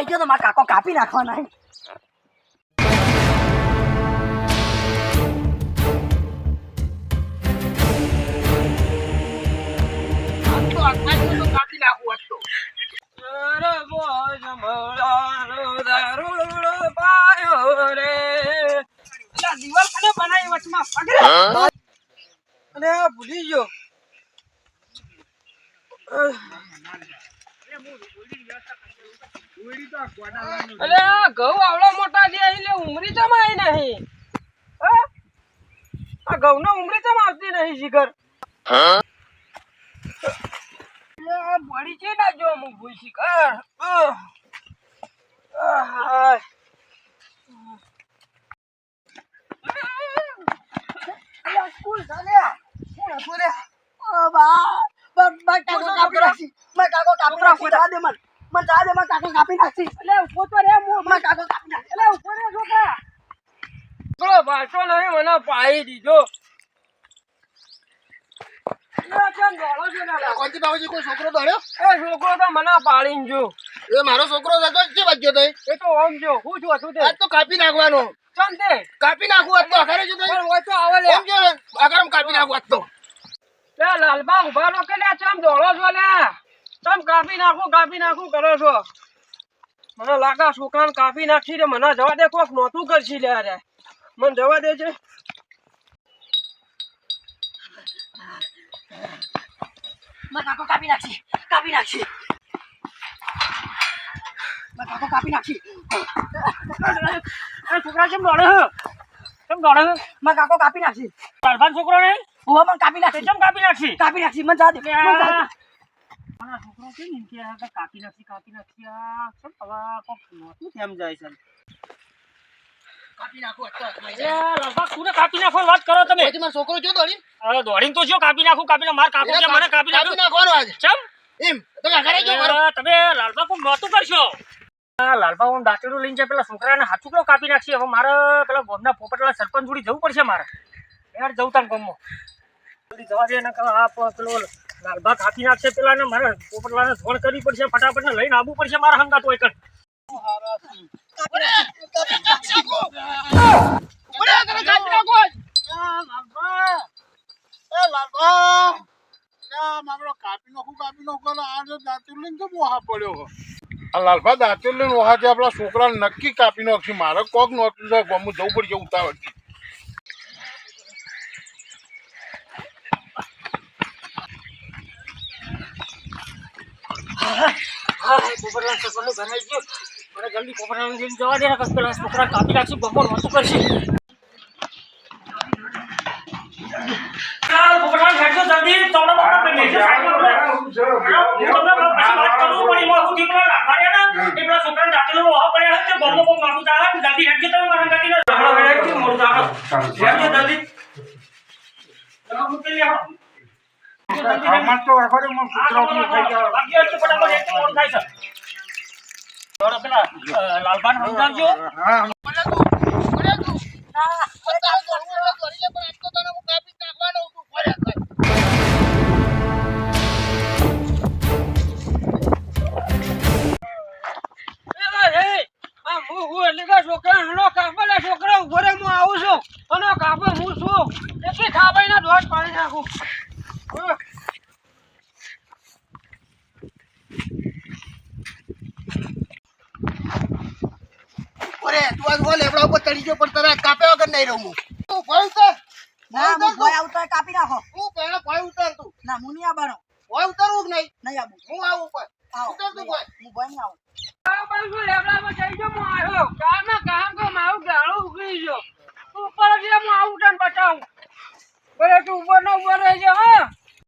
આવી ગયો તો મારા કાકો કાપી નાખવાના હે. દિવાલ કને બનાવી વચમાં પકડે અરે ભૂલી ગયો અરે આ ઘઉં આવડા મોટા છે એટલે ઉમરી આવી નહીં આ ઘઉં નો ઉમરી ચમ આવતી નહીં શિખર બળી છે ના જો હું ભૂલ શિખર. સ્કૂલ ચાલ્યા. શું હતું બા, કાકો કાપી નાખી. મારા કાકો કાપી નાખી. જા દે મન. મન જા દે, મારા કાકો કાપી નાખી. એટલે ઊભો તો રે હું મારા કાકો કાપી નાખી. એટલે ઊભો રે છોકરા. પેલો ભાષો નહીં મને પાઈ દીધો એટલે કેમ દોડો છો દાદા? કોણથી બાબુજી કોઈ છોકરો દોડ્યો? એ છોકરો તો મને પાડીને જો. એ મારો છોકરો હતો જે વાગ્યો તો એ? તો જો હું છું હતું તે. તો કાપી નાખવાનો. ચમ તે. કાપી નાખવું આજ તો આખરે જો તો પણ હોય તો આવે લે. એમ કે આખરે કાપી નાખવું આજ તો. લે લાલબા ઊભા રો કે લે ચમ દોડો છો લે? ચમ કાપી નાખું કાપી નાખું કરો છો મને લાગે છોકરાને કાપી નાખી રે મને જવા દે કોક નહોતું કરશી લે અરે મને જવા દે છે કાકો કાપી નાખી. કાપી નાખી. કાકો કાપી નાખી. છોકરા કેમ દોડે કેમ દોડે કાકો કાપી નાખી. છોકરો ને કાપી નાખી. કાપી નાખી કાપી નાખી. મને જા દે. મારા છોકરો કે ને કે આ કાપી નાખી કાપી નાખી આ કેમ હવે કોક નહોતું તેમ જાય છે? કાપી લાલબા તું ને કાપી નાખો વાત કરો તમે. મારો છોકરો જો દોડી હવે દોડીને તો જો કાપી નાખું કાપી માર કાપું કે મને કાપી નાખું નાખવાનો આજે ચમ? એમ તમે આખરે જો તમે લાલબા નહોતું કરશો? લાલબા હું દાંતેડું લઈને જાય પેલા છોકરાને હાથુકડો કાપી નાખશે. હવે મારે પેલા ગોમના પોપટલા સરપંચ જોડી જવું પડશે મારે. યાર જવું તાર ગમો જલ્દી જવા દે ને આ પેલો લાલબા કાપી નાખશે પેલા ને મારે પોપટલાને ધોણ કરવી પડશે ફટાફટ ને લઈને આવવું પડશે મારા હંગાત હોય કણ લાલભા વહા છે આપણા છોકરાને નક્કી કાપી નાખશે. મારે કોક ગમું જવું પડશે ઉતાવળથી હા પોપટલાલ સરપંચનું ઘર આવી ગયું મને જલ્દી પોપટલાલને લઈને જવા દે પેલા છોકરા કાપી નાખશે ગમો નહોતું કરશે. જલ્દી. આમાં તો બાકી ફટાફટ, મોડું થાય છે. પેલા, સમજાવજો હા છોકરો દોડી જાય, પણ આજ તો તને હું કાપી જ નાખવાનો છું. ઓરે ભાઈ. એલા, એ, આ હું- હું એટલે છોકરા હલો કાપો છોકરા ઊભો રે, હું આવું છું. અને કાપો, હું છું. એટલી થાબાઈના દોઢ પાડી નાખું. હા. તું આજ બોલ લેબડા ઉપર ચડી ગયો પણ તને કાપ્યા વગર નહીં રહું હું. તું ભોય ઉતર. ના, હું ભોય આવતો કાપી નાખો. તું પહેલા ભોય ઉતર તું. ના, હું નહીં આવવાનો. ભોય ઉતરવું કે નહીં? નહીં આવું. હું આવું ઉપર. આવો. ઉતર તું ભોય. હું ભય નહીં આવું. આ બાજુ લેબડામાં જઈ ગયો, હું આવ્યો. ના કામ મારું ગાળું ઉઘડી ગયો. તું ઉપર જ હું આવું તને બતાવું. ભલે તું ઉપર ને ઉપર રહેજે, હા?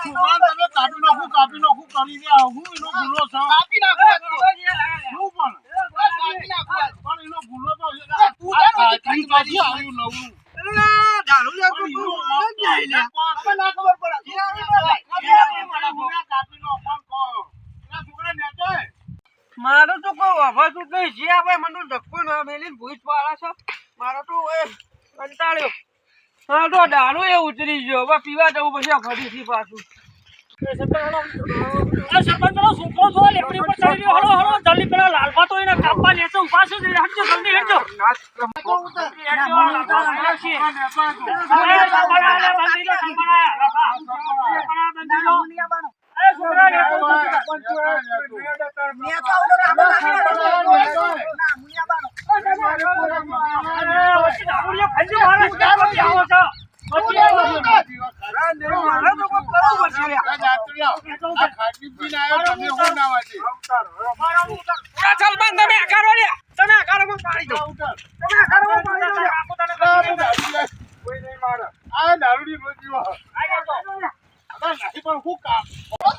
તમે કાપી નાખું કાપી નાખું કરી દે હું એનો ગુનો છે. કાપી નાખું. પણ. કાપી નાખું પણ એનો ગુનો તો. તું આવ્યું નવું. દારૂ લે તું ના ના ખબર પડે. ના કાપી નાખો પણ કહો. છોકરા નેચે. મારું તો કોઈ જ નહીં. જે આપણે મને ધક્કો ના મેલી ભૂજ પાડા છે. મારો તો એ કંટાળ્યો. હા તો દારૂ એ ઉતરી ગયો. હવે પીવા જવું પછી આ ફરીથી પાછું. છોકરો છો લેપડી ઉપર ચડી ગયો હળો હળો જલ્દી પેલા લાલભા તો એને કાપવા લેશે ઊભા છે જલ્દી હટજો જલ્દી હટજો નેતા આવો તો કાપી નાખી. ના, મુનિયા બાનો. મારે તો કોઈ કરવું પડશે આ જાતું લ્યો. આ ખાટી પીને આવ્યો તમે ના વાંચી. તમે આકારો પાડી દો તમે આકારોમાં પાડી દો આ દારૂડી રોજ પીવો. આ નહીં પણ હું કાપ. હું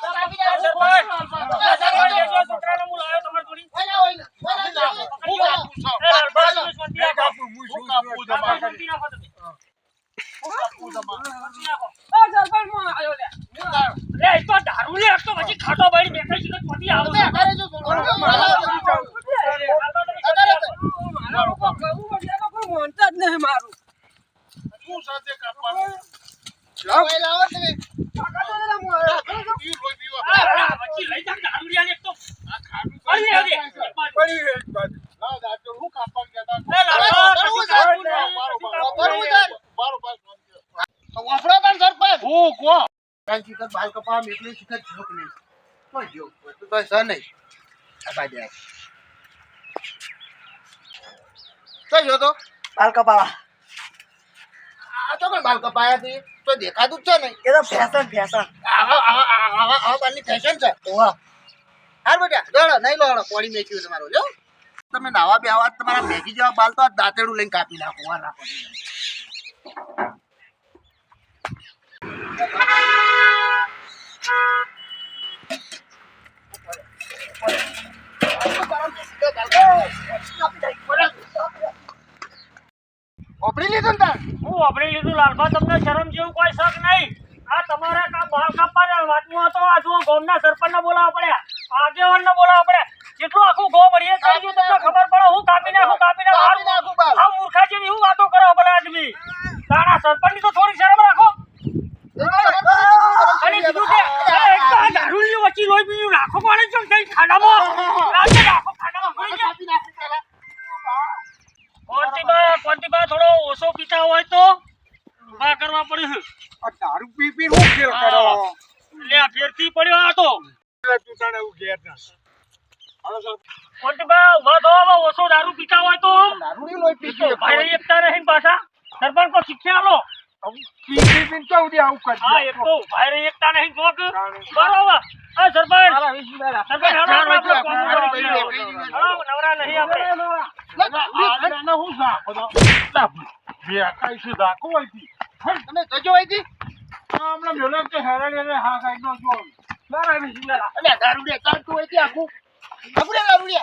કાપું, હું કાપું તમારે. હું કાપું તમારે. શું સાથે કાપવાનું? ઈ રોજ પીવો. આ ખાટું કરી ના, દારૂ હું કાપવાનું કહેતા હતા. બારોબાર શાંતિ. હું કહો. બાલ કપાવા. દેખાતું જ છે ને એ તો ફેશન ફેશન આવા આવા આવા આવા ફેશન છે. વાહ હાર બેટા દોડો નહીં લોડો પોડી મેચ્યું તમારો જો. તમે નાવા બે આવા તમારા મેગી જેવા બાલ તો આ દાંતેડું લઈને કાપી નાખો વાર રાખો. ઓપડી લીધું તાર? હું વાપરી લીધું લાલભા તમને શરમ જેવું કોઈ શક નહીં. આ તમારા કામ બાલ કાપવાના વાતનું હતો? આ જુઓ ગામના સરપંચને બોલાવવા પડ્યા. આગેવાનને બોલાવવા પડ્યા. જેટલું આખું ગામ અડીએ થઈ ગયું તમને ખબર પડે હું કાપી નાખું કાપી નાખું. આ મૂર્ખા જેવી હું વાતો કરો ભલા આદમી? તારા સરપંચની તો થોડી હોય તો ઊભા કરવા પડે દારૂ પી પી હું ફેર કરો? એટલે આ ફેરથી પડ્યો આ તો. તું તને એવું ઘેર ના કોટબા ઊભા થો હવે ઓછો દારૂ પીતા હોય તો. દારૂની લોહી પી તો ભાઈ રહી એકતા નહીં પાછા. સરપંચ કો શીખ્યા આલો. પી પી પી તો ઉડી આવું કર હા એક તો ભાઈ રહી એકતા નહીં જોક બરોબર આ સરપંચ. સરપંચ નવરા નહીં આપણે. હું દો. લા, બે આકાઈ છે ઝાંખો અહીંથી. તમે જજો અહીંથી હમણાં મેલો કે હેરાન હેરાન હા સાઈડ નો જો. બરાબર બિસ્મિલ્લાહ. અલ્યા દારૂ દે ચાલતું હોય ત્યાં આખું દારૂ દે દારૂ દે